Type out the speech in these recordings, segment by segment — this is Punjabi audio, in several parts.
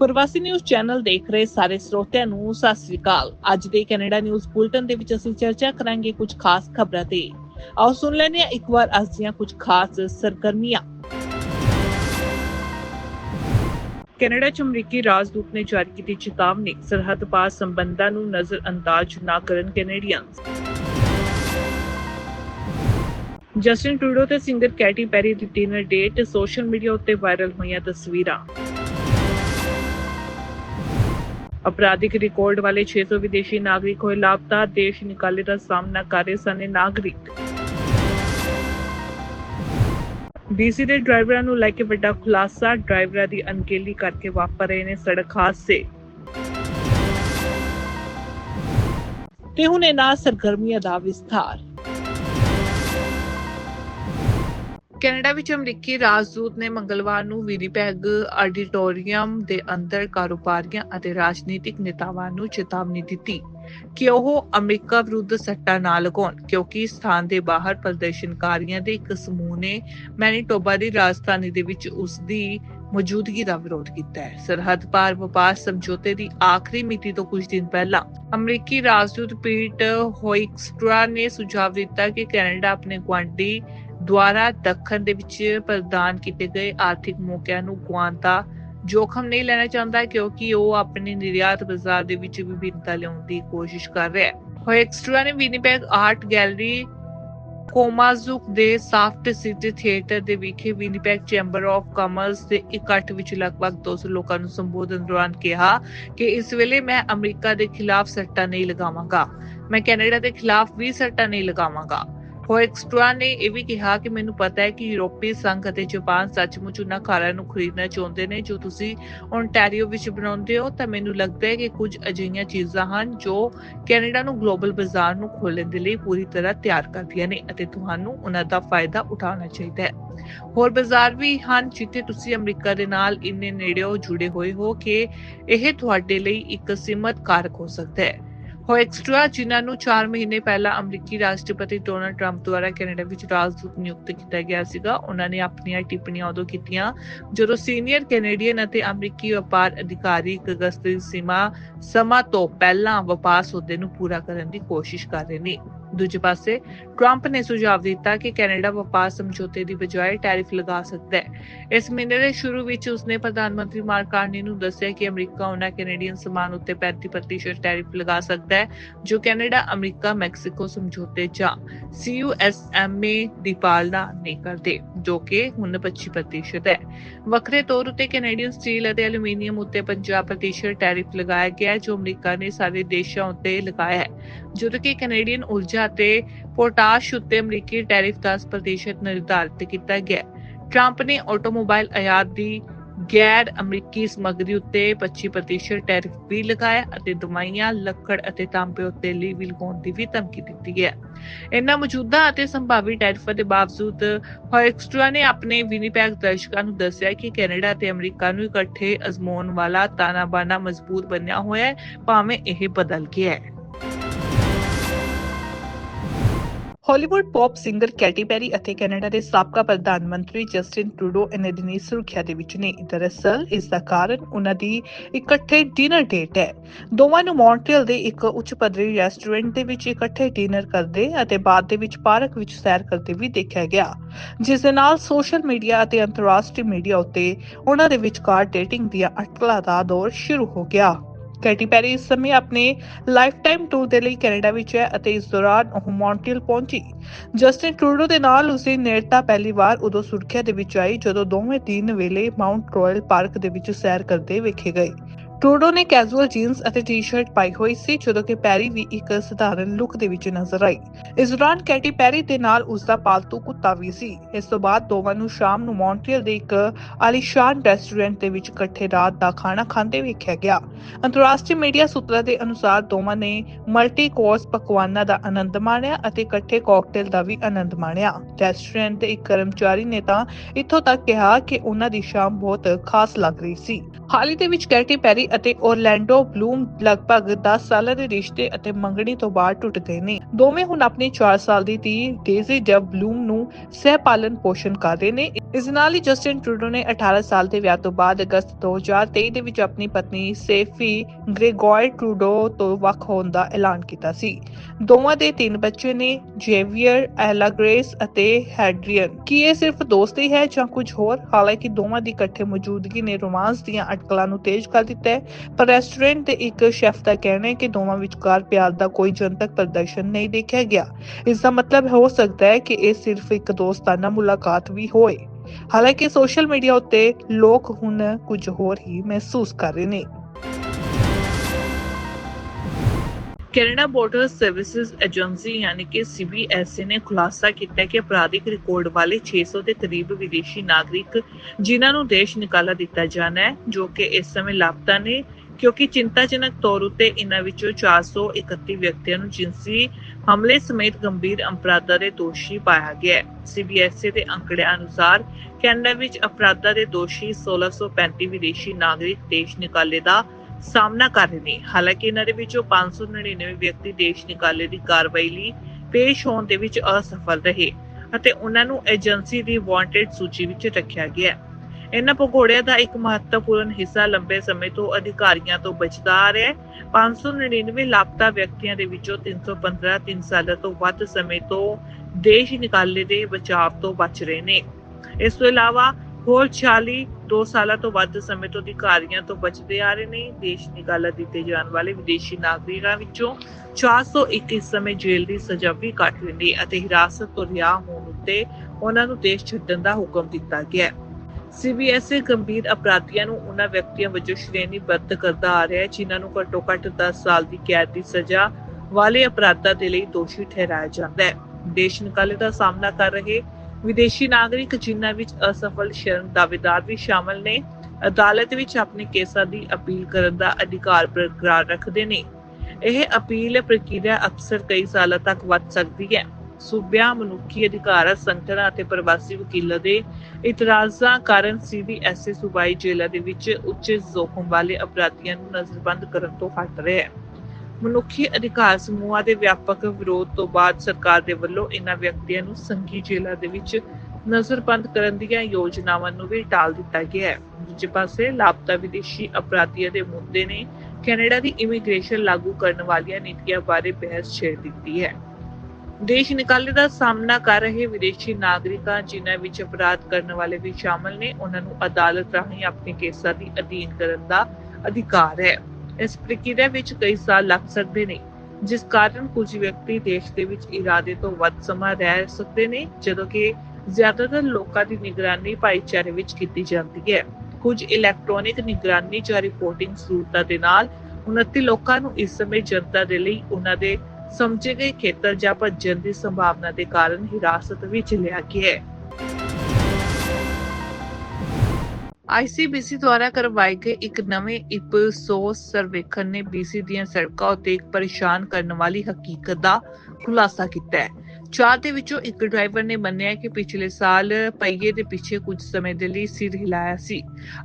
ਪ੍ਰਵਾਸੀ ਨਿਊਜ਼ ਚੈਨਲ ਦੇਖ ਰਹੇ ਸਾਰੇ ਸਰੋਤਿਆਂ ਨੂੰ ਸਤਿ ਸ੍ਰੀ ਅਕਾਲ। ਅੱਜ ਦੇ ਕੈਨੇਡਾ ਨਿਊਜ਼ ਬੁਲਟਨ ਦੇ ਵਿੱਚ ਅਸੀਂ ਚਰਚਾ ਕਰਾਂਗੇ ਕੁਝ ਖਾਸ ਖਬਰਾਂ ਤੇ। ਆਓ ਸੁਣ ਲੈਂਦੇ ਹਾਂ ਇੱਕ ਵਾਰ ਅੱਜ ਦੀਆਂ ਕੁਝ ਖਾਸ ਸਰਗਰਮੀਆਂ। ਕੈਨੇਡਾ ਚ ਅਮਰੀਕੀ ਰਾਜਦੂਤ ਨੇ ਜਾਰੀ ਕੀਤੀ ਚੇਤਾਵਨੀ, ਸਰਹੱਦ ਪਾਰ ਸੰਬੰਧਾਂ ਨੂੰ ਨਜ਼ਰਅੰਦਾਜ਼ ਨਾ ਕਰਨ ਕੈਨੇਡੀਅਨਸ। ਜਸਟਿਨ ਟਰੂਡੋ ਤੇ ਸਿੰਗਰ ਕੈਟੀ ਪੈਰੀ ਦੀ ਡਿਨਰ ਡੇਟ ਸੋਸ਼ਲ ਮੀਡੀਆ ਉੱਤੇ ਵਾਇਰਲ ਹੋਈਆਂ ਤਸਵੀਰਾਂ। ਅਪਰਾਧਿਕ ਰਿਕਾਰਡ ਵਾਲੇ 600 ਵਿਦੇਸ਼ੀ ਨਾਗਰਿਕ ਹੋਏ ਲਾਪਤਾ, ਦੇਸ਼ ਨਿਕਾਲੇ ਦਾ ਸਾਹਮਣਾ ਕਰ ਰਹੇ ਸਨ ਦੇ ਡਰਾਈਵਰਾਂ ਨੂੰ ਲੈ ਕੇ ਵੱਡਾ ਖੁਲਾਸਾ, ਡਰਾਈਵਰਾਂ ਦੀ ਅਣਗਹਿਲੀ ਕਰਕੇ ਵਾਪਰ ਰਹੇ ਨੇ ਸੜਕ ਹਾਦਸੇ। ਤੇ ਹੁਣ ਇਹਨਾਂ ਸਰਗਰਮੀਆਂ ਦਾ ਵਿਸਥਾਰ। ਕੈਨੇਡਾ ਵਿੱਚ ਅਮਰੀਕੀ ਰਾਜਦੂਤ ਨੇ ਮੰਗਲਵਾਰ ਨੂੰ ਵਿਨੀਪੈਗ ਆਡੀਟੋਰੀਅਮ ਦੇ ਅੰਦਰ ਕਾਰੋਬਾਰੀਆਂ ਅਤੇ ਰਾਜਨੀਤਿਕ ਨੇਤਾਵਾਂ ਨੂੰ ਚੇਤਾਵਨੀ ਦਿੱਤੀ ਕਿ ਉਹ ਅਮਰੀਕਾ ਵਿਰੁੱਧ ਸੱਟਾ ਨਾ ਲਗਾਉਣ, ਕਿਉਂਕਿ ਸਥਾਨ ਦੇ ਬਾਹਰ ਪ੍ਰਦਰਸ਼ਨਕਾਰੀਆਂ ਦੇ ਇੱਕ ਸਮੂਹ ਨੇ ਮੈਨੀਟੋਬਾ ਦੀ ਰਾਜਧਾਨੀ ਦੇ ਵਿੱਚ ਉਸ ਦੀ ਮੌਜੂਦਗੀ ਦਾ ਵਿਰੋਧ ਕੀਤਾ ਹੈ। ਸਰਹੱਦ ਪਾਰ ਵਪਾਰ ਸਮਝੌਤੇ ਦੀ ਆਖਰੀ ਮਿਤੀ ਤੋਂ ਕੁਝ ਦਿਨ ਪਹਿਲਾਂ ਅਮਰੀਕੀ ਰਾਜਦੂਤ ਪੀਟ ਹੋਇਕਸਟਰਾ ਨੇ ਸੁਝਾਅ ਦਿੱਤਾ ਕਿ ਕੈਨੇਡਾ ਆਪਣੇ ਗੁਆਂਢੀ ਦੁਆਰਾ ਦੱਖਣ ਦੇ ਵਿੱਚ ਪ੍ਰਦਾਨ ਕੀਤੇ ਗਏ ਆਰਥਿਕ ਮੌਕਿਆਂ ਨੂੰ ਗੁਆਉਣ ਜੋਖਮ ਨਹੀਂ ਲੈਣਾ ਚਾਹੁੰਦਾ ਕਿਉਂਕਿ ਉਹ ਆਪਣੇ ਨਿਰਯਾਤ ਬਾਜ਼ਾਰ ਦੇ ਵਿੱਚ ਵਿਭਿੰਨਤਾ ਲਿਆਉਣ ਦੀ ਕੋਸ਼ਿਸ਼ ਕਰ ਰਿਹਾ ਹੈ। ਹੋਇਕਸਟਰਾ ਨੇ ਵਿਨੀਪੈਗ ਆਰਟ ਗੈਲਰੀ ਕੋਮਾਜ਼ੁਕ ਦੇ ਸਾਫਟ ਸਿਟੀ ਥੀਏਟਰ ਦੇ ਵਿਖੇ ਵਿਨੀਪੈਗ ਚੈਂਬਰ ਆਫ ਕਾਮਰਸ ਦੇ ਇਕੱਠ ਵਿੱਚ ਲਗਭਗ 200 ਲੋਕਾਂ ਨੂੰ ਸੰਬੋਧਨ ਦੌਰਾਨ ਕਿਹਾ ਕਿ ਇਸ ਵੇਲੇ ਮੈਂ ਅਮਰੀਕਾ ਦੇ ਖਿਲਾਫ ਸੱਟਾ ਨਹੀਂ ਲਗਾਵਾਂਗਾ। ਮੈਂ ਕੈਨੇਡਾ ਦੇ ਖਿਲਾਫ ਵੀ ਸੱਟਾ ਨਹੀਂ ਲਗਾਵਾਂਗਾ। ਹੋਇਕਸਟਰਾ ਨੇ ਇਹ ਵੀ ਕਿਹਾ ਕਿ ਮੈਨੂੰ ਪਤਾ ਹੈ ਕਿ ਯੂਰਪੀ ਸੰਘ ਅਤੇ ਜਾਪਾਨ ਸੱਚਮੁੱਚ ਉਹਨਾਂ ਕਾਰਾਂ ਨੂੰ ਖਰੀਦਣਾ ਚਾਹੁੰਦੇ ਨੇ, ਜੋ ਤੁਸੀਂ ਓਨਟਾਰੀਓ ਵਿੱਚ ਬਣਾਉਂਦੇ ਹੋ, ਤਾਂ ਮੈਨੂੰ ਲੱਗਦਾ ਹੈ ਕਿ ਕੁਝ ਅਜਿਹੀਆਂ ਚੀਜ਼ਾਂ ਹਨ ਜੋ ਕੈਨੇਡਾ ਨੂੰ ਗਲੋਬਲ ਬਾਜ਼ਾਰ ਨੂੰ ਖੋਲ੍ਹਣ ਦੇ ਲਈ ਪੂਰੀ ਤਰ੍ਹਾਂ ਤਿਆਰ ਕਰਦੀਆਂ ਨੇ ਅਤੇ ਤੁਹਾਨੂੰ ਉਹਨਾਂ ਦਾ ਫਾਇਦਾ ਉਠਾਉਣਾ ਚਾਹੀਦਾ ਹੈ। ਹੋਰ ਬਾਜ਼ਾਰ ਵੀ ਹਨ ਜਿੱਥੇ ਤੁਸੀਂ ਅਮਰੀਕਾ ਦੇ ਨਾਲ ਇੰਨੇ ਨੇੜਿਓਂ ਜੁੜੇ ਹੋਏ ਹੋ ਕਿ ਇਹ ਤੁਹਾਡੇ ਲਈ ਇੱਕ ਸੀਮਤ ਕਾਰਕ ਹੋ ਸਕਦਾ ਹੈ। ਹੋਇਕਸਟਰਾ ਜਿਨ੍ਹਾਂ ਨੂੰ 4 ਮਹੀਨੇ ਪਹਿਲਾਂ ਅਮਰੀਕੀ ਰਾਸ਼ਟਰਪਤੀ ਡੋਨਲਡ ਟਰੰਪ ਦੁਆਰਾ ਕੈਨੇਡਾ ਵਿੱਚ ਰਾਜਦੂਤ ਨਿਯੁਕਤ ਕੀਤਾ ਗਿਆ ਸੀਗਾ, ਉਹਨਾਂ ਨੇ ਆਪਣੀਆਂ ਟਿੱਪਣੀਆਂ ਉਦੋਂ ਕੀਤੀਆਂ ਜਦੋਂ ਸੀਨੀਅਰ ਕੈਨੇਡੀਅਨ ਅਤੇ ਅਮਰੀਕੀ ਵਪਾਰ ਅਧਿਕਾਰੀ ਇੱਕ ਅਗਸਤ ਦੀ ਸੀਮਾ ਸਮਾਂ ਤੋਂ ਪਹਿਲਾਂ ਵਪਾਰ ਸੌਦੇ ਨੂੰ ਪੂਰਾ ਕਰਨ ਦੀ ਕੋਸ਼ਿਸ਼ ਕਰ ਰਹੇ ਨੇ। ਦੂਜੇ ਪਾਸੇ ਟਰੰਪ ਨੇ ਸੁਝਾਅ ਦਿੱਤਾ ਕਿ ਕੈਨੇਡਾ ਵਪਾਰ ਸਮਝੌਤੇ ਦੀ ਬਜਾਏ ਟੈਰਿਫ ਲਗਾ ਸਕਦਾ ਹੈ। ਇਸ ਮਹੀਨੇ ਦੇ ਸ਼ੁਰੂ ਵਿੱਚ ਉਸਨੇ ਪ੍ਰਧਾਨ ਮੰਤਰੀ ਮਾਰਕ ਕਾਰਨੀ ਨੂੰ ਦੱਸਿਆ ਕਿ ਅਮਰੀਕਾ ਉਹਨਾਂ ਕੈਨੇਡੀਅਨ ਸਮਾਨ ਉੱਤੇ 35% ਟੈਰਿਫ ਲਗਾ ਸਕਦਾ ਹੈ, ਜੋ ਕੈਨੇਡਾ ਅਮਰੀਕਾ, ਮੈਕਸੀਕੋ ਸਮਝੌਤੇ ਜਾਂ CUSMA ਦੀ ਪਾਲਣਾ ਨਹੀਂ ਕਰਦੇ, ਜੋ ਕਿ ਹੁਣ 25% ਹੈ। ਵੱਖਰੇ ਤੌਰ ਉੱਤੇ ਕੈਨੇਡੀਅਨ ਸਟੀਲ ਅਤੇ ਐਲੂਮੀਨੀਅਮ ਉੱਤੇ 50% ਟੈਰਿਫ ਲਗਾਇਆ ਗਿਆ ਜੋ ਅਮਰੀਕਾ ਨੇ ਸਾਰੇ ਦੇਸ਼ਾਂ ਉੱਤੇ ਲਗਾਇਆ ਹੈ, ਜਦੋਂ ਕਿ ਕੈਨੇਡੀਅਨ ਊਰਜਾ ਅਤੇ ਪੋਟਾਸ਼ ਉੱਤੇ ਅਮਰੀਕੀ ਟੈਰਿਫ 10% ਨਿਰਧਾਰਿਤ ਕੀਤਾ ਗਿਆ। ਟਰੰਪ ਨੇ ਆਟੋਮੋਬਾਈਲ ਆਯਾਤ ਦੀ ਗੈਰ ਅਮਰੀਕੀ ਸਮੱਗਰੀ ਉੱਤੇ 25% ਟੈਰਿਫ ਵੀ ਲਗਾਇਆ ਅਤੇ ਦਵਾਈਆਂ, ਲੱਕੜ ਅਤੇ ਤਾਂਬੇ ਉੱਤੇ ਲਈ ਵੀ ਲਗਾਉਣ ਦੀ ਵੀ ਧਮਕੀ ਦਿੱਤੀ ਹੈ। ਇਨ੍ਹਾਂ ਮੌਜੂਦਾ ਅਤੇ ਸੰਭਾਵੀ ਟੈਰਿਫਾਂ ਦੇ ਬਾਵਜੂਦ ਹੋਇਕਸਟਰਾ ਨੇ ਆਪਣੇ ਵਿਨੀਪੈਗ ਦਰਸ਼ਕਾਂ ਨੂੰ ਦੱਸਿਆ ਕਿ ਕੈਨੇਡਾ ਅਤੇ ਅਮਰੀਕਾ ਨੂੰ ਇਕੱਠੇ ਅਜ਼ਮਾਉਣ ਵਾਲਾ ਤਾਨਾਬਾਨਾ ਮਜ਼ਬੂਤ ਬਣਿਆ ਹੋਇਆ ਹੈ, ਭਾਵੇਂ ਇਹ ਬਦਲ ਗਿਆ ਹੈ। ਹਾਲੀਵੁੱਡ ਪੌਪ ਸਿੰਗਰ ਕੈਟੀ ਪੈਰੀ ਅਤੇ ਕੈਨੇਡਾ ਦੇ ਸਾਬਕਾ ਪ੍ਰਧਾਨ ਮੰਤਰੀ ਜਸਟਿਨ ਟਰੂਡੋ ਇਹਨਾਂ ਦਿਨੀ ਸੁਰੱਖਿਆ ਦੇ ਵਿੱਚ ਨੇ। ਦਰਅਸਲ, ਇਸ ਦਾ ਕਾਰਨ ਉਹਨਾਂ ਦੀ ਇਕੱਠੇ ਡਿਨਰ ਡੇਟ ਹੈ। ਦੋਵਾਂ ਨੂੰ ਮੌਂਟਰੀਅਲ ਦੇ ਇੱਕ ਉੱਚ ਪੱਧਰੀ ਰੈਸਟੋਰੈਂਟ ਦੇ ਵਿੱਚ ਇਕੱਠੇ ਡਿਨਰ ਕਰਦੇ ਅਤੇ ਬਾਅਦ ਦੇ ਵਿੱਚ ਪਾਰਕ ਵਿੱਚ ਸੈਰ ਕਰਦੇ ਵੀ ਦੇਖਿਆ ਗਿਆ। ਜਿਸ ਦੇ ਨਾਲ ਸੋਸ਼ਲ ਮੀਡੀਆ ਅਤੇ ਅੰਤਰਰਾਸ਼ਟਰੀ ਮੀਡੀਆ ਉੱਤੇ ਉਹਨਾਂ ਦੇ ਵਿਚਕਾਰ ਡੇਟਿੰਗ ਦੀਆਂ ਅਟਕਲਾਂ ਦਾ ਦੌਰ ਸ਼ੁਰੂ ਹੋ ਗਿਆ। ਕੈਟੀ ਪੈਰੀ ਇਸ ਸਮੇਂ ਆਪਣੇ ਲਾਈਫ ਟਾਈਮ ਟੂਰ ਦੇ ਲਈ ਕੈਨੇਡਾ ਵਿੱਚ ਹੈ ਅਤੇ ਇਸ ਦੌਰਾਨ ਉਹ ਮੌਂਟਰੀਅਲ ਪਹੁੰਚੀ। ਜਸਟਿਨ ਟਰੂਡੋ ਦੇ ਨਾਲ ਉਸਦੀ ਨੇੜਤਾ ਪਹਿਲੀ ਵਾਰ ਉਦੋਂ ਸੁਰੱਖਿਆ ਦੇ ਵਿੱਚ ਆਈ ਜਦੋਂ ਦੋਵੇਂ ਦਿਨ ਵੇਲੇ ਮਾਊਂਟ ਰੋਇਲ ਪਾਰਕ ਦੇ ਵਿੱਚ ਸੈਰ ਕਰਦੇ ਵੇਖੇ ਗਏ। ਟਰੂਡੋ ਨੇ ਕੈਜੂਅਲ ਜੀਨਸ ਅਤੇ ਟੀ-ਸ਼ਰਟ ਪਾਈ ਹੋਈ ਸੀ, ਜਦੋਂ ਕਿ ਪੈਰੀ ਵੀ ਇੱਕ ਸਧਾਰਨ ਲੁੱਕ ਦੇ ਵਿੱਚ ਨਜ਼ਰ ਆਈ। ਇਸ ਦੌਰਾਨ ਕੈਟੀ ਪੈਰੀ ਦੇ ਨਾਲ ਉਸ ਦਾ ਪਾਲਤੂ ਕੁੱਤਾ ਵੀ ਸੀ। ਇਸ ਤੋਂ ਬਾਅਦ ਦੋਵਾਂ ਨੂੰ ਸ਼ਾਮ ਨੂੰ ਮੌਂਟਰੀਅਲ ਦੇ ਇੱਕ ਆਲੀਸ਼ਾਨ ਰੈਸਟੋਰੈਂਟ ਦੇ ਵਿੱਚ ਇਕੱਠੇ ਰਾਤ ਦਾ ਖਾਣਾ ਖਾਂਦੇ ਵੇਖਿਆ ਗਿਆ। ਅੰਤਰਰਾਸ਼ਟਰੀ ਮੀਡੀਆ ਸੂਤਰਾਂ ਦੇ ਅਨੁਸਾਰ ਦੋਵਾਂ ਨੇ ਮਲਟੀ ਕੋਰਸ ਪਕਵਾਨਾਂ ਦਾ ਆਨੰਦ ਮਾਣਿਆ ਅਤੇ ਇਕੱਠੇ ਕਾਕਟੇਲ ਦਾ ਵੀ ਆਨੰਦ ਮਾਣਿਆ। ਰੈਸਟੋਰੈਂਟ ਦੇ ਇੱਕ ਕਰਮਚਾਰੀ ਨੇ ਤਾਂ ਇੱਥੋਂ ਤੱਕ ਕਿਹਾ ਕਿ ਉਹਨਾਂ ਦੀ ਸ਼ਾਮ ਬਹੁਤ ਖਾਸ ਲੱਗ ਰਹੀ ਸੀ। ਹਾਲ ਹੀ ਦੇ ਵਿੱਚ ਕੈਟੀ ਪੈਰੀ ਅਤੇ ਔਰਲੈਂਡੋ ਬਲੂਮ ਲਗਭਗ 10 ਸਾਲਾਂ ਦੇ ਰਿਸ਼ਤੇ ਅਤੇ ਮੰਗਣੀ ਤੋਂ ਬਾਅਦ ਟੁੱਟ ਗਏ ਨੇ। ਦੋਵੇਂ ਹੁਣ ਆਪਣੀ 4 ਸਾਲ ਦੀ ਧੀ ਡੇਜ਼ੀ ਡਬ ਬਲੂਮ ਨੂੰ ਸਹਿ ਪਾਲਣ ਪੋਸ਼ਣ ਕਰ ਨੇ। ਇਸ ਨਾਲ ਹੀ ਜਸਟਿਨ ਟਰੂਡੋ ਨੇ 18 ਸਾਲ ਦੇ ਵਿਆਹ ਤੋਂ ਬਾਅਦ ਅਗਸਤ 2023 ਦੇ ਵਿੱਚ ਆਪਣੀ ਪਤਨੀ ਸੇਫੀ ਗ੍ਰੇਗੋਇਰ ਟਰੂਡੋ ਤੋਂ ਵੱਖ ਹੋਣ ਦਾ ਐਲਾਨ ਕੀਤਾ ਸੀ। ਦੋਵਾਂ ਦੇ ਤਿੰਨ ਬੱਚੇ ਨੇ, ਜੇਵੀਅਰ, ਐਲਾਗ੍ਰੇਸ ਅਤੇ ਹੈਡਰੀਅਨ। ਕੀ ਇਹ ਸਿਰਫ ਦੋਸਤੀ ਹੈ ਜਾਂ ਕੁਝ ਹੋਰ? ਹਾਲਾਂਕਿ ਦੋਵਾਂ ਦੀ ਇਕੱਠੇ ਮੌਜੂਦਗੀ ਨੇ ਰੋਮਾਂਸ ਦੀਆਂ ਅਟਕਲਾਂ ਨੂੰ ਤੇਜ਼ ਕਰ ਦਿੱਤਾ ਹੈ। ਪਰ ਰੈਸਟੋਰੈਂਟ ਦੇ ਇੱਕ ਸ਼ੈਫ ਦਾ ਕਹਿਣਾ ਹੈ ਕਿ ਦੋਵਾਂ ਵਿਚਕਾਰ ਪਿਆਰ ਦਾ ਕੋਈ ਜਨਤਕ ਪ੍ਰਦਰਸ਼ਨ ਨਹੀਂ ਦੇਖਿਆ ਗਿਆ। ਇਸ ਦਾ ਮਤਲਬ ਹੋ ਸਕਦਾ ਹੈ ਕਿ ਇਹ ਸਿਰਫ ਇੱਕ ਦੋਸਤਾਨਾ ਮੁਲਾਕਾਤ ਵੀ ਹੋਏ। ਹਾਲਾਂਕਿ ਸੋਸ਼ਲ ਮੀਡੀਆ ਉੱਤੇ ਲੋਕ ਹੁਣ ਕੁਝ ਹੋਰ ਹੀ ਮਹਿਸੂਸ ਕਰ ਰਹੇ ਨੇ। ਕੈਨੇਡਾ ਬਾਰਡਰ ਸਰਵਿਸਿਜ਼ ਏਜੰਸੀ ਯਾਨੀ ਕਿ ਸੀਬੀਐਸਏ ਨੇ ਖੁਲਾਸਾ ਕੀਤਾ ਕਿ ਅਪਰਾਧਿਕ ਰਿਕਾਰਡ ਵਾਲੇ 600 ਦੇ ਕਰੀਬ ਵਿਦੇਸ਼ੀ ਨਾਗਰਿਕ ਜਿਨ੍ਹਾਂ ਨੂੰ ਦੇਸ਼ ਨਿਕਾਲਾ ਦਿੱਤਾ ਜਾਣਾ ਹੈ, ਜੋ ਕਿ ਇਸ ਸਮੇਂ ਲਾਪਤਾ ਨੇ, ਕਿਉਂਕਿ ਚਿੰਤਾਜਨਕ ਤੌਰ ਉਤੇ ਇਨ੍ਹਾਂ ਵਿੱਚੋਂ 431 ਵਿਅਕਤੀਆਂ ਨੂੰ ਜਿੰਸੀ ਹਮਲੇ ਸਮੇਤ ਗੰਭੀਰ ਅਪਰਾਧਾਂ ਦੇ ਦੋਸ਼ੀ ਪਾਇਆ ਗਿਆ ਹੈ। ਸੀਬੀਐਸਏ ਦੇ ਅੰਕੜਿਆਂ ਅਨੁਸਾਰ ਕੈਨੇਡਾ ਵਿੱਚ ਅਪਰਾਧਾਂ ਦੇ ਦੋਸ਼ੀ 1635 ਵਿਦੇਸ਼ੀ ਨਾਗਰਿਕ ਦੇਸ਼ ਨਿਕਾਲੇ ਦਾ ਸਾਹਮਣਾ ਕਰ ਰਹੇ ਨੇ। ਹਾਲਾਂਕਿ ਇਹਨਾਂ ਦੇ ਵਿੱਚੋਂ 599 ਵਿਅਕਤੀ ਦੇਸ਼ ਨਿਕਾਲੇ ਦੀ ਕਾਰਵਾਈ ਲਈ ਪੇਸ਼ ਹੋਣ ਦੇ ਵਿੱਚ ਅਸਫਲ ਰਹੇ ਅਤੇ ਉਹਨਾਂ ਨੂੰ ਏਜੰਸੀ ਦੀ ਵਾਂਟਡ ਸੂਚੀ ਵਿੱਚ ਰੱਖਿਆ ਗਿਆ। ਇਹਨਾਂ ਭਗੌੜਿਆਂ ਦਾ ਇੱਕ ਮਹੱਤਵਪੂਰਨ ਹਿੱਸਾ ਲੰਬੇ ਸਮੇਂ ਤੋਂ ਅਧਿਕਾਰੀਆਂ ਤੋਂ ਬਚਦਾ ਆ ਰਿਹਾ ਹੈ। 599 ਲਾਪਤਾ ਵਿਅਕਤੀਆਂ ਦੇ ਵਿੱਚੋਂ 315 3 ਸਾਲਾਂ ਤੋਂ ਵੱਧ ਸਮੇਂ ਤੋਂ ਦੇਸ਼ ਨਿਕਾਲੇ ਦੇ ਬਚਾਅ ਤੋਂ ਬਚ ਰਹੇ ਨੇ। ਇਸ ਤੋਂ ਇਲਾਵਾ ਹੋਰ 40 2 ਸਾਲਾਂ ਤੋਂ ਵੱਧ ਸਮੇਂ ਤੋਂ ਅਧਿਕਾਰੀਆਂ ਤੋਂ ਬਚਦੇ ਆ ਰਹੇ ਨੇ। ਦੇਸ਼ ਨਿਕਾਲਾ ਦਿੱਤੇ ਜਾਣ ਵਾਲੇ ਵਿਦੇਸ਼ੀ ਨਾਗਰਿਕਾਂ ਵਿੱਚੋਂ 401 ਸਮੇਂ ਜੇਲ੍ਹ ਦੀ ਸਜ਼ਾ ਵੀ ਕੱਟ ਰਹੇ ਅਤੇ ਹਿਰਾਸਤ ਤੋਂ ਰਿਹਾ ਹੋਣ ਉੱਤੇ ਉਹਨਾਂ ਨੂੰ ਦੇਸ਼ ਛੱਡਣ ਦਾ ਹੁਕਮ ਦਿੱਤਾ ਗਿਆ ਹੈ। ਸੀਬੀਐਸਈ ਗੰਭੀਰ ਅਪਰਾਧੀਆਂ ਨੂੰ ਉਹਨਾਂ ਵਿਅਕਤੀਆਂ ਵਜੋਂ ਸ਼੍ਰੇਣੀਬੱਧ ਕਰਦਾ ਆ ਰਿਹਾ ਹੈ, ਜਿਨ੍ਹਾਂ ਨੂੰ ਘੱਟੋ ਘੱਟ 10 ਸਾਲ ਦੀ ਕੈਦ ਦੀ ਸਜ਼ਾ ਵਾਲੇ ਅਪਰਾਧਾਂ ਦੇ ਲਈ ਦੋਸ਼ੀ ਠਹਿਰਾਇਆ ਜਾਂਦਾ ਹੈ। ਦੇਸ਼ ਨਿਕਾਲੇ ਦਾ ਸਾਹਮਣਾ ਕਰ ਰਹੇ ਵਿਦੇਸ਼ੀ ਨਾਗਰਿਕ ਜਿਨ੍ਹਾਂ ਵਿੱਚ ਅਸਫਲ ਸ਼ਰਨ ਦਾਅਵੇਦਾਰ ਵੀ ਸ਼ਾਮਲ ਨੇ, ਅਦਾਲਤ ਵਿੱਚ ਆਪਣੇ ਕੇਸਾਂ ਦੀ ਅਪੀਲ ਕਰਨ ਦਾ ਅਧਿਕਾਰ ਬਰਕਰਾਰ ਰੱਖਦੇ ਨੇ। ਇਹ ਅਪੀਲ ਪ੍ਰਕਿਰਿਆ ਅਕਸਰ ਕਈ ਸਾਲਾਂ ਤੱਕ ਵੱਧ ਸਕਦੀ ਹੈ। ਸੂਬਿਆਂ, ਮਨੁੱਖੀ ਅਧਿਕਾਰ, ਸੰਗਠਨਾਂ ਅਤੇ ਪ੍ਰਵਾਸੀ ਵਕੀਲਾਂ ਦੇ ਇਤਰਾਜ਼ਾਂ ਕਾਰਨ ਸੀਬੀਐਸਈ ਸੂਬਾਈ ਜੇਲ੍ਹਾਂ ਦੇ ਵਿੱਚ ਉੱਚ ਜ਼ੋਖਮ ਵਾਲੇ ਅਪਰਾਧੀਆਂ ਨੂੰ ਨਜ਼ਰਬੰਦ ਕਰਨ ਤੋਂ ਹਟ ਰਿਹਾ ਹੈ। ਮਨੁੱਖੀ ਅਧਿਕਾਰ ਸਮੂਹਾਂ ਦੇ ਵਿਆਪਕ ਵਿਰੋਧ ਤੋਂ ਬਾਅਦ ਸਰਕਾਰ ਦੇ ਵੱਲੋਂ ਇਨ੍ਹਾਂ ਵਿਅਕਤੀਆਂ ਨੂੰ ਸੰਘੀ ਜੇਲ੍ਹਾਂ ਦੇ ਵਿੱਚ ਨਜ਼ਰਬੰਦ ਕਰਨ ਦੀਆਂ ਯੋਜਨਾਵਾਂ ਨੂੰ ਵੀ ਟਾਲ ਦਿੱਤਾ ਗਿਆ ਹੈ। ਦੂਜੇ ਪਾਸੇ, ਲਾਪਤਾ ਵਿਦੇਸ਼ੀ ਅਪਰਾਧੀਆਂ ਦੇ ਮੁੱਦੇ ਨੇ ਕੈਨੇਡਾ ਦੀ ਇਮੀਗ੍ਰੇਸ਼ਨ ਲਾਗੂ ਕਰਨ ਵਾਲੀਆਂ ਨੀਤੀਆਂ ਬਾਰੇ ਬਹਿਸ ਛੇੜ ਦਿੱਤੀ ਹੈ। ਦੇਸ਼ ਨਿਕਾਲੇ ਦਾ ਸਾਹਮਣਾ ਕਰ ਰਹੇ ਵਿਦੇਸ਼ੀ ਨਾਗਰਿਕਾਂ ਜਿਨ੍ਹਾਂ ਵਿੱਚ ਅਪਰਾਧ ਕਰਨ ਵਾਲੇ ਵੀ ਸ਼ਾਮਲ ਨੇ, ਉਹਨਾਂ ਨੂੰ ਅਦਾਲਤ ਰਾਹੀਂ ਆਪਣੇ ਕੇਸਾਂ ਦੀ ਅਧੀਨ ਕਰਨ ਦਾ ਅਧਿਕਾਰ ਹੈ। ਇਸ ਪ੍ਰਕਿਰਿਆ ਵਿੱਚ ਕਈ ਸਾਲ ਲੱਗ ਸਕਦੇ ਨੇ, ਜਿਸ ਕਾਰਨ ਕੁਝ ਵਿਅਕਤੀ ਦੇਸ਼ ਦੇ ਵਿੱਚ ਇਰਾਦੇ ਤੋਂ ਵੱਧ ਸਮਾਂ ਰਹਿ ਸਕਦੇ ਨੇ, ਜਦੋਂ ਕਿ ਜ਼ਿਆਦਾਤਰ ਲੋਕਾਂ ਦੀ ਨਿਗਰਾਨੀ ਭਾਈਚਾਰੇ ਵਿੱਚ ਕੀਤੀ ਜਾਂਦੀ ਹੈ। ਕੁਝ ਇਲੈਕਟ੍ਰੋਨਿਕ ਨਿਗਰਾਨੀ ਜਾਂ ਰਿਪੋਰਟਿੰਗ ਸਹੂਲਤਾਂ ਦੇ ਨਾਲ 29 ਲੋਕਾਂ ਨੂੰ ਇਸ ਸਮੇਂ ਜਨਤਾ ਦੇ ਲਈ ਉਹਨਾਂ ਦੇ ਸਮਝੇ ਗਏ ਖੇਤਰ ਜਾਂ ਭੱਜਣ ਦੀ ਸੰਭਾਵਨਾ ਦੇ ਕਾਰਨ ਹਿਰਾਸਤ ਵਿੱਚ ਲਿਆ ਗਿਆ ਹੈ। ਆਈਸੀਬੀਸੀ ਦੁਆਰਾ ਕਰਵਾਏ ਗਏ ਇੱਕ ਨਵੇਂ ਇਪਸੋਸ ਸਰਵੇਖਣ ਨੇ ਬੀਸੀ ਦੀਆਂ ਸੜਕਾਂ ਉੱਤੇ ਇੱਕ ਪਰੇਸ਼ਾਨ ਕਰਨ ਵਾਲੀ ਹਕੀਕਤ ਦਾ ਖੁਲਾਸਾ ਕੀਤਾ ਹੈ। ਚਾਰ ਦੇ ਵਿੱਚੋਂ ਇੱਕ ਡਰਾਈਵਰ ਨੇ ਮੰਨਿਆ ਕਿ ਪਿਛਲੇ ਸਾਲ ਪਹੀਏ ਦੇ ਪਿੱਛੇ ਕੁਝ ਸਮੇਂ ਦੇ ਲਈ ਸਿਰ ਹਿਲਾਇਆ ਸੀ।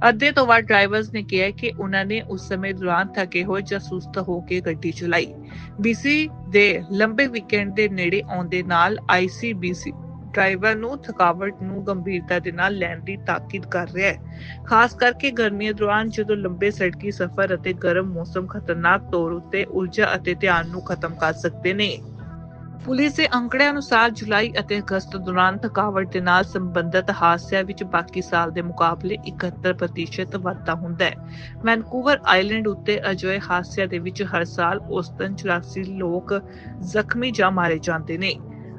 ਅੱਧੇ ਤੋਂ ਵੱਧ ਡਰਾਈਵਰਸ ਨੇ ਕਿਹਾ ਕਿ ਉਹਨਾਂ ਨੇ ਉਸ ਸਮੇਂ ਦੌਰਾਨ ਥਕੇ ਹੋਏ ਜਾਂ ਸੁਸਤ ਹੋ ਕੇ ਗੱਡੀ ਚਲਾਈ। ਬੀਸੀ ਦੇ ਲੰਬੇ ਵੀਕਐਂਡ ਦੇ ਨੇੜੇ ਆਉਣ ਦੇ ਨਾਲ ਆਈਸੀਬੀਸੀ ਡਰਾਈਵਰ ਨੂੰ ਥਕਾਵਟ ਨੂੰ ਗੰਭੀਰਤਾ ਦੇ ਨਾਲ ਲੈਣ ਦੀ ਤਾਕੀਦ ਕਰ ਰਿਹਾ ਹੈ। ਖਾਸ ਕਰਕੇ ਗਰਮੀਆਂ ਦੌਰਾਨ ਜਦੋਂ ਲੰਬੇ ਸੜਕੀ ਸਫ਼ਰ ਅਤੇ ਗਰਮ ਮੌਸਮ ਖਤਰਨਾਕ ਤੌਰ ਉਤੇ ਊਰਜਾ ਅਤੇ ਧਿਆਨ ਨੂੰ ਖਤਮ ਕਰ ਸਕਦੇ ਨੇ। ਪੁਲਿਸ ਦੇ ਅੰਕੜਿਆਂ ਅਨੁਸਾਰ ਜੁਲਾਈ ਅਤੇ ਅਗਸਤ ਦੌਰਾਨ ਥਕਾਵਟ ਦੇ ਨਾਲ ਸੰਬੰਧਿਤ ਹਾਦਸਿਆਂ ਵਿੱਚ ਬਾਕੀ ਸਾਲ ਦੇ ਮੁਕਾਬਲੇ 71% ਵਾਧਾ ਹੁੰਦਾ ਹੈ। ਵੈਨਕੂਵਰ ਆਈਲੈਂਡ ਉੱਤੇ ਅਜਿਹੇ ਹਾਦਸਿਆਂ ਦੇ ਵਿੱਚ ਹਰ ਸਾਲ ਔਸਤਨ 84 ਲੋਕ ਜ਼ਖਮੀ ਜਾਂ ਮਾਰੇ ਜਾਂਦੇ ਨੇ।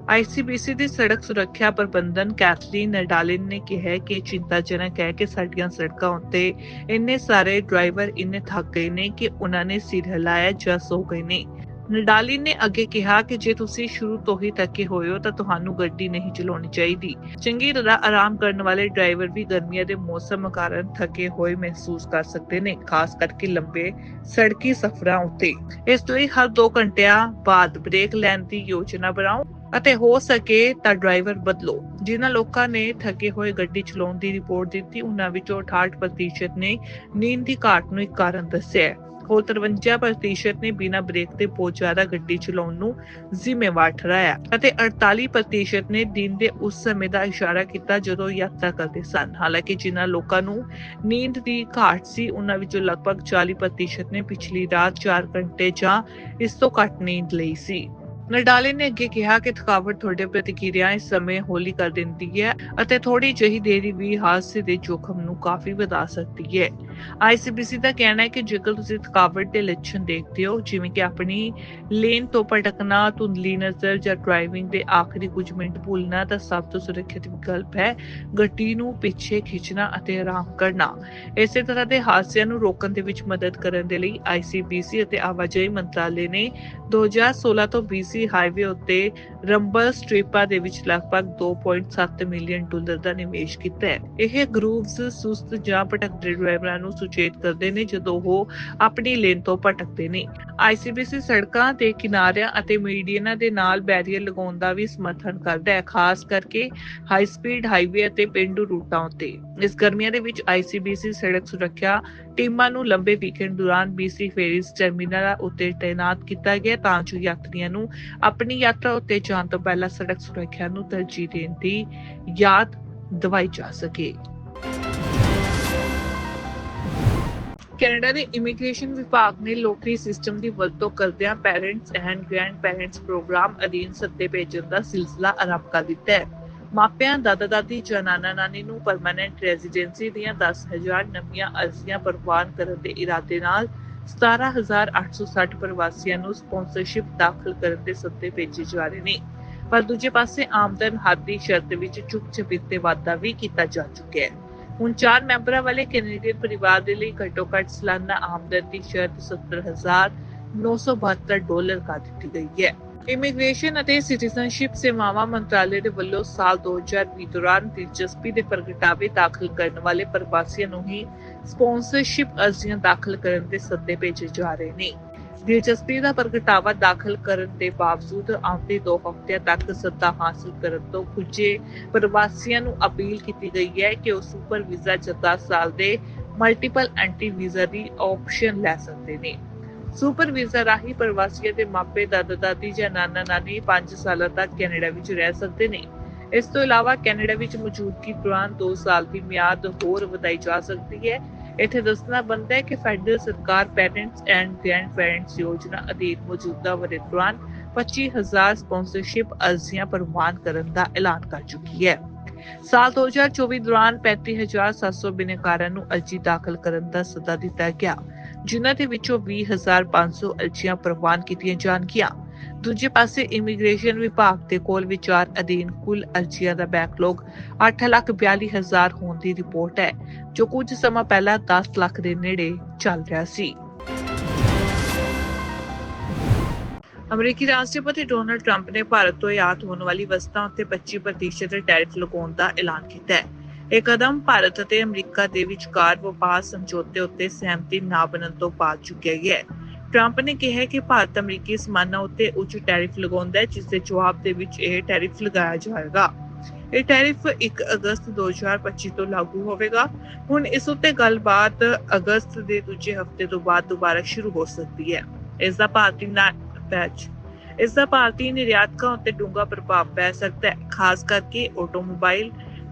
ਆਈਸੀਬੀਸੀ ਦੀ ਸੜਕ ਸੁਰੱਖਿਆ ਪ੍ਰਬੰਧਨ ਕੈਥਲੀਨ ਨਡਾਲਿਨ ਨੇ ਕਿਹਾ ਹੈ ਕਿ ਇਹ ਚਿੰਤਾਜਨਕ ਹੈ ਕਿ ਸਾਡੀਆਂ ਸੜਕਾਂ ਉੱਤੇ ਇੰਨੇ ਸਾਰੇ ਡਰਾਈਵਰ ਇੰਨੇ ਥੱਕ ਗਏ ਨੇ ਕਿ ਉਹਨਾਂ ਨੇ ਸਿਰ ਹਿਲਾਇਆ ਜਾਂ ਸੋ ਗਏ ਨੇ। ਨਡਾਲਿਨ ਨੇ ਅੱਗੇ ਕਿਹਾ ਕਿ ਜੇ ਤੁਸੀਂ ਸ਼ੁਰੂ ਤੋਂ ਹੀ ਥੱਕੇ ਹੋਏ ਹੋ ਤਾਂ ਤੁਹਾਨੂੰ ਗੱਡੀ ਨਹੀਂ ਚਲਾਉਣੀ ਚਾਹੀਦੀ। ਚੰਗੀ ਤਰ੍ਹਾਂ ਆਰਾਮ ਕਰਨ ਵਾਲੇ ਡਰਾਈਵਰ ਵੀ ਗਰਮੀਆਂ ਦੇ ਮੌਸਮ ਕਾਰਨ ਥੱਕੇ ਹੋਏ ਮਹਿਸੂਸ ਕਰ ਸਕਦੇ ਨੇ, ਖਾਸ ਕਰਕੇ ਲੰਬੇ ਸੜਕੀ ਸਫ਼ਰਾਂ ਉੱਤੇ। ਇਸ ਲਈ ਹਰ 2 ਘੰਟਿਆਂ ਬਾਅਦ ਬ੍ਰੇਕ ਲੈਣ ਦੀ ਯੋਜਨਾ ਬਣਾਓ। ਅਤੇ ਹੋ ਸਕੇ ਤਾਂ ਡਰਾਈਵਰ ਬਦਲੋ। ਜਿਨ੍ਹਾਂ ਲੋਕਾਂ ਨੇ ਥੱਕੇ ਹੋਏ ਗੱਡੀ ਚਲਾਉਣ ਦੀ ਰਿਪੋਰਟ ਦਿੱਤੀ, ਉਹਨਾਂ ਵਿੱਚੋਂ 68% ਨੇ ਨੀਂਦ ਦੀ ਘਾਟ ਨੂੰ ਇੱਕ ਕਾਰਨ ਦੱਸਿਆ ਹੋਰ 53% ਨੇ ਬਿਨਾਂ ਬ੍ਰੇਕ ਤੇ ਬਹੁਤ ਜ਼ਿਆਦਾ ਗੱਡੀ ਚਲਾਉਣ ਨੂੰ ਜ਼ਿੰਮੇਵਾਰ ਠਹਿਰਾਇਆ ਅਤੇ 48% ਨੇ ਦਿਨ ਦੇ ਉਸ ਸਮੇਂ ਦਾ ਇਸ਼ਾਰਾ ਕੀਤਾ ਜਦੋਂ ਯਾਤਰਾ ਕਰਦੇ ਸਨ। ਹਾਲਾਂਕਿ ਜਿਨ੍ਹਾਂ ਲੋਕਾਂ ਨੂੰ ਨੀਂਦ ਦੀ ਘਾਟ ਸੀ, ਉਹਨਾਂ ਵਿੱਚੋਂ ਲਗਭਗ 40% ਨੇ ਪਿਛਲੀ ਰਾਤ 4 ਘੰਟੇ ਜਾਂ ਇਸ ਤੋਂ ਘੱਟ ਨੀਂਦ ਲਈ ਸੀ। ਨਡਾਲੇ ਨੇ ਅੱਗੇ ਕਿਹਾ ਕਿ ਥਕਾਵਟ ਤੁਹਾਡੇ ਪ੍ਰਤੀਕਿਰਿਆ ਇਸ ਸਮੇਂ ਹੌਲੀ ਕਰ ਦਿੰਦੀ ਹੈ ਅਤੇ ਥੋੜੀ ਜਿਹੀ ਦੇਰੀ ਵੀ ਹਾਦਸੇ ਦੇ ਜੋਖਮ ਨੂੰ ਕਾਫੀ ਵਧਾ ਸਕਦੀ ਹੈ। ਆਈਸੀਬੀਸੀ ਦਾ ਕਹਿਣਾ ਹੈ ਕਿ ਜੇਕਰ ਤੁਸੀਂ ਥਕਾਵਟ ਦੇ ਲੱਛਣ ਦੇਖਦੇ ਹੋ, ਜਿਵੇਂ ਕਿ ਆਪਣੀ ਲੇਨ ਤੋਂ ਭਟਕਣਾ, ਧੁੰਦਲੀ ਨਜ਼ਰ ਜਾਂ ਡਰਾਈਵਿੰਗ ਦੇ ਆਖਰੀ ਕੁਝ ਮਿੰਟ ਭੁੱਲਣਾ, ਤਾਂ ਸਭ ਤੋਂ ਸੁਰੱਖਿਅਤ ਵਿਕਲਪ ਹੈ ਗੱਡੀ ਨੂੰ ਪਿੱਛੇ ਖਿੱਚਣਾ ਅਤੇ ਆਰਾਮ ਕਰਨਾ। ਇਸੇ ਤਰ੍ਹਾਂ ਦੇ ਹਾਦਸਿਆਂ ਨੂੰ ਰੋਕਣ ਦੇ ਵਿੱਚ ਮਦਦ ਕਰਨ ਦੇ ਲਈ ਆਈਸੀਬੀਸੀ ਅਤੇ ਆਵਾਜਾਈ ਮੰਤਰਾਲੇ ਨੇ 2016 ਤੋਂ BC ਹਾਈਵੇ ਉੱਤੇ ਰੰਬਲ ਸਟ੍ਰਿਪਾਂ ਦੇ ਵਿੱਚ ਲਗਭਗ 2.7 ਮਿਲੀਅਨ ਡਾਲਰ ਦਾ ਨਿਵੇਸ਼ ਕੀਤਾ ਹੈ। ਇਹ ਗਰੂਵਸ ਸੁਸਤ ਜਾਂ ਭਟਕਦੇ ਡਰਾਈਵਰਾਂ ਨੂੰ ਸੁਚੇਤ ਕਰਦੇ ਨੇ ਜਦੋਂ ਉਹ ਆਪਣੀ ਲੇਨ ਤੋਂ ਭਟਕਦੇ ਨੇ। ਆਈਸੀਬੀਸੀ ਸੜਕਾਂ ਤੇ ਕਿਨਾਰਿਆਂ ਅਤੇ ਮੀਡੀਅਨਾਂ ਦੇ ਨਾਲ ਬੈਰੀਅਰ ਲਗਾਉਣ ਦਾ ਵੀ ਸਮਰਥਨ ਕਰਦਾ ਹੈ, ਖਾਸ ਕਰਕੇ ਹਾਈ ਸਪੀਡ ਹਾਈਵੇ ਅਤੇ ਪਿੰਡੂ ਰੂਟਾਂ ਉੱਤੇ। ਇਸ ਗਰਮੀਆਂ ਦੇ ਵਿੱਚ ਆਈਸੀਬੀਸੀ ਸੜਕ ਸੁਰੱਖਿਆ ਟੀਮਾਂ ਨੂੰ ਲੰਬੇ ਵੀਕਐਂਡ ਦੌਰਾਨ ਬੀਸੀ ਫੇਰੀਜ਼ ਟਰਮੀਨਲ ਉੱਤੇ ਤਾਇਨਾਤ ਕੀਤਾ ਗਿਆ ਤਾਂ ਜੋ ਯਾਤਰੀਆਂ ਨੂੰ ਆਪਣੀ ਯਾਤਰਾ ਉੱਤੇ ਜਾਣ ਤੋਂ ਪਹਿਲਾਂ ਸੜਕ ਸੁਰੱਖਿਆ ਨੂੰ ਤਰਜੀਹ ਦੇਣ ਦੀ ਯਾਦ ਦਿਵਾਈ ਜਾ ਸਕੇ। ਕੈਨੇਡਾ ਦੇ ਇਮੀਗ੍ਰੇਸ਼ਨ ਵਿਭਾਗ ਨੇ ਲੋਟਰੀ ਸਿਸਟਮ ਦੀ ਵਰਤੋਂ ਕਰਦਿਆਂ ਪੈਰੈਂਟਸ ਐਂਡ ਗ੍ਰੈਂਡ ਪ੍ਰੋਗਰਾਮ ਅਧੀਨ ਸੱਦੇ ਭੇਜਣ ਦਾ ਸਿਲਸਿਲਾ ਆਰੰਭ ਕਰ ਦਿੱਤਾ ਹੈ। ਮਾਪਿਆਂ ਦਾਦਾ ਦਾਦੀ ਜਾਂ ਨਾਨਾ ਨਾਨੀ ਨੂੰ ਪਰਮਾਨੈਂਟ ਰੈਜ਼ੀਡੈਂਸੀ ਦੀਆਂ 10000 ਨਵੀਆਂ ਅਰਜ਼ੀਆਂ ਪ੍ਰਵਾਨ ਕਰਨ ਦੇ ਇਰਾਦੇ ਨਾਲ 17860 ਪ੍ਰਵਾਸੀਆਂ ਨੂੰ ਸਪਾਂਸਰਸ਼ਿਪ ਦਾਖਲ ਕਰਨ ਦੇ ਸੱਦੇ ਭੇਜੇ ਜਾ ਰਹੇ ਨੇ। ਪਰ ਦੂਜੇ ਪਾਸੇ ਆਮਦਨ ਹੱਦ ਦੀ ਸ਼ਰਤ ਵਿੱਚ ਚੁੱਪ ਚਪੀਤੇ ਵਾਧਾ ਵੀ ਕੀਤਾ ਜਾ ਚੁੱਕਿਆ ਹੈ। ਹੁਣ ਚਾਰ ਮੈਂਬਰਾਂ ਵਾਲੇ ਕੈਨੇਡੀਅਨ ਪਰਿਵਾਰ ਦੇ ਲਈ ਘੱਟੋ ਘੱਟ ਸਾਲਾਨਾ ਆਮਦਨ ਦੀ ਸ਼ਰਤ 70972 ਡਾਲਰ ਕਰ ਦਿੱਤੀ ਗਈ ਹੈ। ਇਮੀਗ੍ਰੇਸ਼ਨ ਅਤੇ ਸਿਟੀਜ਼ਨਸ਼ਿਪ ਸੇਵਾਵਾਂ ਮੰਤਰਾਲੇ ਦੇ ਵੱਲੋਂ ਸਾਲ 2020 ਦੌਰਾਨ ਦਿਲਚਸਪੀ ਦੇ ਪ੍ਰਗਟਾਵੇ ਦਾਖਲ ਕਰਨ ਵਾਲੇ ਪ੍ਰਵਾਸੀਆਂ ਨੂੰ ਹੀ ਸਪਾਂਸਰਸ਼ਿਪ ਅਰਜ਼ੀਆਂ ਦਾਖਲ ਕਰਨ ਦੇ ਸੱਦੇ ਭੇਜੇ ਜਾ ਰਹੇ ਨੇ। ਦਿਲਚਸਪੀ ਦਾ ਪ੍ਰਗਟਾਵਾ ਦਾਖਲ ਕਰਨ ਦੇ ਬਾਵਜੂਦ ਆਉਂਦੇ 2 ਹਫ਼ਤਿਆਂ ਤੱਕ ਸੱਦਾ ਹਾਸਲ ਕਰਨ ਤੋਂ ਖੁੱਜੇ ਪ੍ਰਵਾਸੀਆਂ ਨੂੰ ਅਪੀਲ ਕੀਤੀ ਗਈ ਹੈ ਕਿ ਉਹ ਸੁਪਰ ਵੀਜ਼ਾ ਜਾਂ 10 ਸਾਲ ਦੇ ਮਲਟੀਪਲ ਐਂਟੀ ਵੀਜ਼ਾ ਦੀ ਆਪਸ਼ਨ ਲੈ ਸਕਦੇ ਨੇ। ਸੁਪਰ ਵੀਜ਼ਾ ਰਾਹੀਂ ਪ੍ਰਵਾਸੀਆਂ ਦੇ ਮਾਪੇ, ਦਾਦਾ ਦਾਦੀ ਜਾਂ ਨਾਨਾ ਨਾਨੀ 5 ਸਾਲਾਂ ਤੱਕ ਕੈਨੇਡਾ ਵਿੱਚ ਰਹਿ ਸਕਦੇ ਨੇ। ਇਸ ਤੋਂ ਇਲਾਵਾ ਕੈਨੇਡਾ ਵਿੱਚ ਮੌਜੂਦਗੀ ਦੌਰਾਨ 2 ਸਾਲ ਦੀ ਮਿਆਦ ਹੋਰ ਵਧਾਈ ਜਾ ਸਕਦੀ ਹੈ। ਇੱਥੇ ਦੱਸਣਾ ਬਣਦਾ ਹੈ ਕਿ ਫੈਡਰਲ ਸਰਕਾਰ ਪੈਰੈਂਟਸ ਐਂਡ ਗ੍ਰੈਂਡ ਯੋਜਨਾ ਅਧੀਨ ਮੌਜੂਦਾ ਵਰੇ ਦੌਰਾਨ 25000 ਸਪਾਂਸਰਸ਼ਿਪ ਅਰਜ਼ੀਆਂ ਪ੍ਰਵਾਨ ਕਰਨ ਦਾ ਐਲਾਨ ਕਰ ਚੁੱਕੀ ਹੈ। ਸਾਲ 2024 ਦੌਰਾਨ 35700 ਬਿਨੇਕਾਰਾਂ ਨੂੰ ਅਰਜ਼ੀ ਦਾਖਲ ਕਰਨ ਦਾ ਸੱਦਾ ਦਿੱਤਾ ਗਿਆ। ਜਿਨ੍ਹਾਂ ਦੇ ਵਿੱਚੋਂ 20500 ਅਰਜ਼ੀਆਂ ਪ੍ਰਵਾਨ ਕੀਤੀਆਂ ਜਾਣਗੀਆਂ। ਦੂਜੇ ਪਾਸੇ ਇਮੀਗ੍ਰੇਸ਼ਨ ਵਿਭਾਗ ਦੇ ਕੋਲ ਵਿਚਾਰ ਅਧੀਨ ਕੁੱਲ ਅਰਜ਼ੀਆਂ ਦਾ ਬੈਕਲੌਗ 842000 ਹੋਣ ਦੀ ਰਿਪੋਰਟ ਹੈ, ਜੋ ਕੁਝ ਸਮਾਂ ਪਹਿਲਾਂ 10 ਲੱਖ ਦੇ ਨੇੜੇ ਚੱਲ ਰਿਹਾ ਸੀ। ਅਮਰੀਕੀ ਰਾਸ਼ਟਰਪਤੀ ਡੋਨਲਡ ਟਰੰਪ ਨੇ ਭਾਰਤ ਤੋਂ ਆਯਾਤ ਹੋਣ ਵਾਲੀ ਵਸਤਾਂ ਉੱਤੇ 25% ਟੈਰਿਫ ਲਗਾਉਣ ਦਾ ਐਲਾਨ ਕੀਤਾ ਹੈ। ਇਹ ਕਦਮ ਭਾਰਤ ਅਤੇ ਅਮਰੀਕਾ ਦੇ ਵਿਚਕਾਰ ਵਪਾਰ ਸਮਝੌਤੇ ਉੱਤੇ ਸਹਿਮਤੀ ਨਾ ਬਣਨ ਤੋਂ ਬਾਅਦ ਚੁੱਕਿਆ ਗਿਆ ਹੈ। ਟਰੰਪ ਨੇ ਕਿਹਾ ਕਿ ਭਾਰਤ ਅਮਰੀਕੀ ਸਮਾਨਾਂ ਉੱਤੇ ਉੱਚ ਟੈਰਿਫ ਲਗਾਉਂਦਾ ਹੈ, ਜਿਸ ਦੇ ਜਵਾਬ ਦੇ ਵਿੱਚ ਇਹ ਟੈਰਿਫ ਲਗਾਇਆ ਜਾਏਗਾ। ਇਹ ਟੈਰਿਫ 1 ਅਗਸਤ 2025 ਤੋਂ ਲਾਗੂ ਹੋਵੇਗਾ। ਹੁਣ ਇਸ ਉੱਤੇ ਗੱਲਬਾਤ ਅਗਸਤ ਦੇ ਦੂਜੇ ਹਫ਼ਤੇ ਤੋਂ ਬਾਅਦ ਦੁਬਾਰਾ ਸ਼ੁਰੂ ਹੋ ਸਕਦੀ ਹੈ। ਇਸ ਦਾ ਭਾਰਤੀ ਪੈਚ ਇਸ ਦਾ ਭਾਰਤੀ ਨਿਰਯਾਤਕਾਂ ਉੱਤੇ ਡੂੰਘਾ ਪ੍ਰਭਾਵ ਪੈ ਸਕਦਾ ਹੈ, ਖਾਸ ਕਰਕੇ ਆਟੋਮੋਬਾਈਲ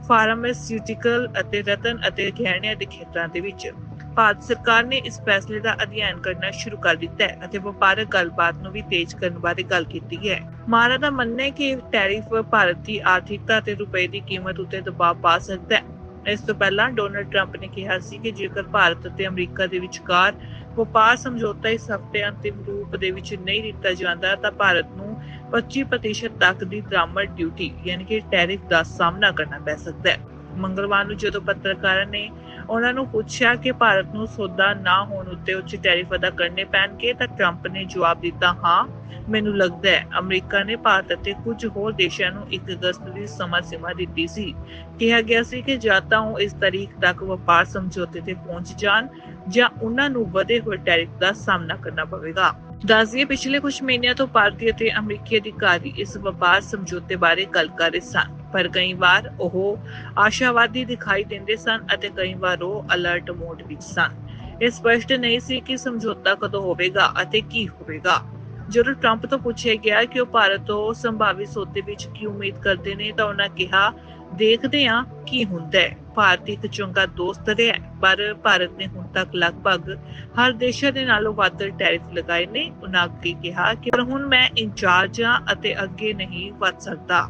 ਫਾਰਮਾਸਿਊਟੀਕਲ ਅਤੇ ਰਤਨ ਅਤੇ ਗਹਿਣਿਆਂ ਦੇ ਖੇਤਰਾਂ ਦੇ ਵਿੱਚ। ਭਾਰਤ ਸਰਕਾਰ ਨੇ ਇਸ ਫੈਸਲੇ ਦਾ ਅਧਿਐਨ ਕਰਨਾ ਸ਼ੁਰੂ ਕਰ ਦਿੱਤਾ ਹੈ ਅਤੇ ਵਪਾਰਕ ਗੱਲਬਾਤ ਨੂੰ ਵੀ ਤੇਜ਼ ਕਰਨ ਬਾਰੇ ਗੱਲ ਕੀਤੀ ਹੈ। ਮਾਰਾ ਦਾ ਮੰਨਣਾ ਹੈ ਕਿ ਟੈਰਿਫ ਭਾਰਤ ਦੀ ਆਰਥਿਕਤਾ ਤੇ ਰੁਪਏ ਦੀ ਕੀਮਤ ਉੱਤੇ ਦਬਾਅ ਪਾ ਸਕਦਾ ਹੈ। ਇਸ ਤੋਂ ਪਹਿਲਾਂ ਡੋਨਲਡ ਟਰੰਪ ਨੇ ਕਿਹਾ ਸੀ ਕਿ ਜੇਕਰ ਭਾਰਤ ਅਤੇ ਅਮਰੀਕਾ ਦੇ ਵਿਚਕਾਰ ਵਪਾਰ ਸਮਝੌਤਾ ਇਸ ਹਫ਼ਤੇ ਅੰਤਿਮ ਰੂਪ ਦੇ ਵਿੱਚ ਨਹੀਂ ਦਿੱਤਾ ਜਾਂਦਾ ਤਾਂ ਭਾਰਤ ਨੂੰ 25% ਤੱਕ ਦੀ ਦਰਾਮਦ ਡਿਊਟੀ, ਯਾਨੀ ਕਿ ਟੈਰਿਫ ਦਾ ਸਾਹਮਣਾ ਕਰਨਾ ਪੈ ਸਕਦਾ ਹੈ। ਮੰਗਲਵਾਰ ਨੂੰ ਜਦੋਂ ਪੱਤਰਕਾਰਾਂ ਨੇ ਉਹਨਾਂ ਨੂੰ ਪੁੱਛਿਆ ਕਿ ਭਾਰਤ ਨੂੰ ਸੌਦਾ ਨਾ ਹੋਣ ਉੱਤੇ ਉੱਚ ਟੈਰਿਫ ਅਦਾ ਕਰਨੇ ਪੈਣਗੇ, ਤਾਂ ਟਰੰਪ ਨੇ ਜਵਾਬ ਦਿੱਤਾ, ਹਾਂ, ਮੈਨੂੰ ਲੱਗਦਾ ਹੈ, ਅਮਰੀਕਾ ਨੇ ਭਾਰਤ ਅਤੇ ਕੁਝ ਹੋਰ ਦੇਸ਼ਾਂ ਨੂੰ 1 ਅਗਸਤ ਦੀ ਸਮਾਂ ਸੀਮਾ ਦਿੱਤੀ ਸੀ। ਕਿਹਾ ਗਿਆ ਸੀ ਕਿ ਜਾਂ ਤਾਂ ਉਹ ਇਸ ਤਾਰੀਖ ਤੱਕ ਵਪਾਰ ਸਮਝੌਤੇ ਤੇ ਪਹੁੰਚ ਜਾਣ ਜਾਂ ਉਹਨਾਂ ਨੂੰ ਵਧੇ ਹੋਏ ਟੈਰਿਫ ਦਾ ਸਾਹਮਣਾ ਕਰਨਾ ਪਵੇਗਾ। ਦੱਸਦੀਏ ਪਿਛਲੇ ਕੁਝ ਮਹੀਨਿਆਂ ਤੋਂ ਭਾਰਤੀ ਅਤੇ ਅਮਰੀਕੀ ਅਧਿਕਾਰੀ ਇਸ ਵਪਾਰ ਸਮਝੌਤੇ ਬਾਰੇ ਗੱਲ ਕਰ ਰਹੇ ਸਨ, ਪਰ ਕਈ ਵਾਰ ਉਹ ਆਸ਼ਾਵਾਦੀ ਦਿਖਾਈ ਦਿੰਦੇ ਸਨ ਅਤੇ ਕਈ ਵਾਰ ਉਹ ਅਲਰਟ ਮੋਡ ਵਿੱਚ ਸਨ। ਇਹ ਸਪਸ਼ਟ ਨਹੀਂ ਸੀ ਕਿ ਸਮਝੌਤਾ ਕਦੋਂ ਹੋਵੇਗਾ ਅਤੇ ਕੀ ਹੋਵੇਗਾ। ਜਦੋਂ ਟਰੰਪ ਤੋਂ ਪੁੱਛਿਆ ਗਿਆ ਕਿ ਉਹ ਭਾਰਤ ਤੋਂ ਸੰਭਾਵੀ ਸੌਦੇ ਵਿੱਚ ਕੀ ਉਮੀਦ ਕਰਦੇ ਨੇ ਤਾਂ ਉਹਨਾਂ ਕਿਹਾ ਦੇਖਦੇ ਹਾਂ ਕੀ ਹੁੰਦਾ ਹੈ। ਭਾਰਤ ਇੱਕ ਚੰਗਾ ਦੋਸਤ ਰਿਹਾ ਪਰ ਭਾਰਤ ਨੇ ਹੁਣ ਤੱਕ ਲਗਭਗ ਹਰ ਦੇਸ਼ਾਂ ਦੇ ਨਾਲੋਂ ਵੱਧ ਟੈਰਿਫ ਲਗਾਏ ਨੇ। ਉਹਨਾਂ ਅੱਗੇ ਕਿਹਾ ਕਿ ਪਰ ਹੁਣ ਮੈਂ ਇੰਚਾਰਜ ਹਾਂ ਅਤੇ ਅੱਗੇ ਨਹੀਂ ਵੱਧ ਸਕਦਾ।